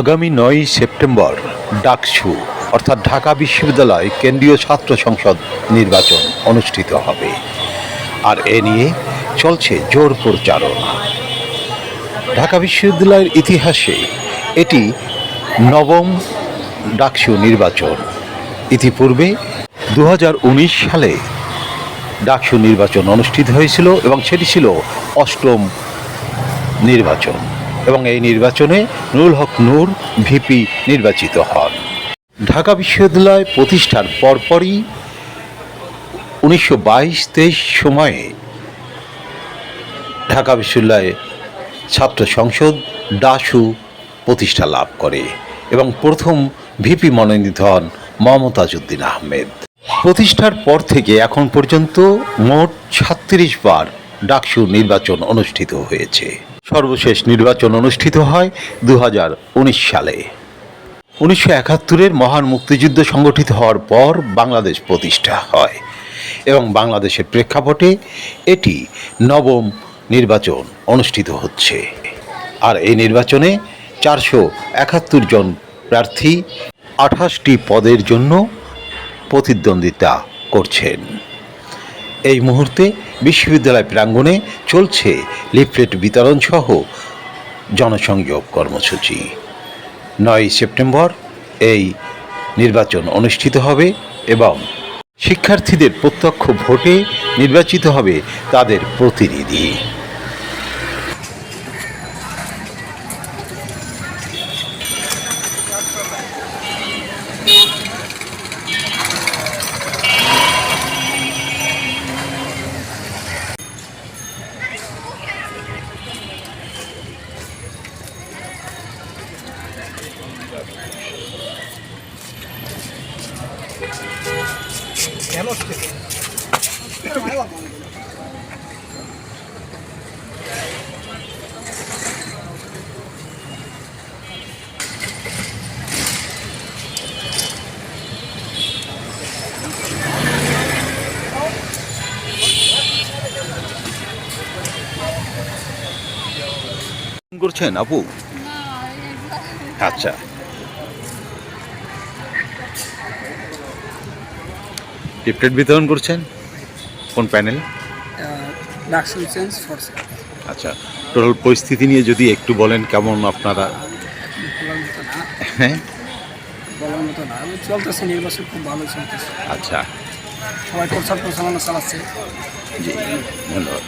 আগামী নয়ই সেপ্টেম্বর ডাকসু, অর্থাৎ ঢাকা বিশ্ববিদ্যালয় কেন্দ্রীয় ছাত্র সংসদ নির্বাচন অনুষ্ঠিত হবে। আর এ নিয়ে চলছে জোর প্রচারণা। ঢাকা বিশ্ববিদ্যালয়ের ইতিহাসে এটি নবম ডাকসু নির্বাচন। ইতিপূর্বে দু উনিশ সালে ডাকসু নির্বাচন অনুষ্ঠিত হয়েছিল এবং সেটি ছিল অষ্টম নির্বাচন। এবং এই নির্বাচনে নুরুল হক নূর, ভিপি নির্বাচিত হন। ঢাকা বিশ্ববিদ্যালয় প্রতিষ্ঠার পরপরই উনিশশো বাইশ তেইশ সময়ে ঢাকা বিশ্ববিদ্যালয়ে ছাত্র সংসদ ডাসু প্রতিষ্ঠা লাভ করে এবং প্রথম ভিপি মনোনীত হন মমতাজউদ্দিন আহমেদ। প্রতিষ্ঠার পর থেকে এখন পর্যন্ত মোট ছত্রিশ বার ডাকসু নির্বাচন অনুষ্ঠিত হয়েছে। সর্বশেষ নির্বাচন অনুষ্ঠিত হয় দু হাজার উনিশ সালে। উনিশশো একাত্তরের মহান মুক্তিযুদ্ধ সংগঠিত হওয়ার পর বাংলাদেশ প্রতিষ্ঠা হয় এবং বাংলাদেশের প্রেক্ষাপটে এটি নবম নির্বাচন অনুষ্ঠিত হচ্ছে। আর এই নির্বাচনে চারশো একাত্তর জন প্রার্থী আঠাশটি পদের জন্য প্রতিদ্বন্দ্বিতা করছেন। এই মুহূর্তে বিশ্ববিদ্যালয় প্রাঙ্গণে চলছে লিফলেট বিতরণ সহ জনসংযোগ কর্মসূচি। নয় সেপ্টেম্বর এই নির্বাচন অনুষ্ঠিত হবে এবং শিক্ষার্থীদের প্রত্যক্ষ ভোটে নির্বাচিত হবে তাদের প্রতিনিধি। করছেন আপু? আচ্ছা। লিফলেট বিতরণ করছেন? কোন প্যানেল চেঞ্জ ফোর্স আচ্ছা টোটাল পরিস্থিতি নিয়ে যদি একটু বলেন কেমন আপনারা? বলার মতো না। হ্যাঁ? বলার মতো না। চলতেছে নির্বাচন খুব ভালো চলতেছে। আচ্ছা। সবাই প্রচার প্রচারণা চালাচ্ছে। জি ধন্যবাদ।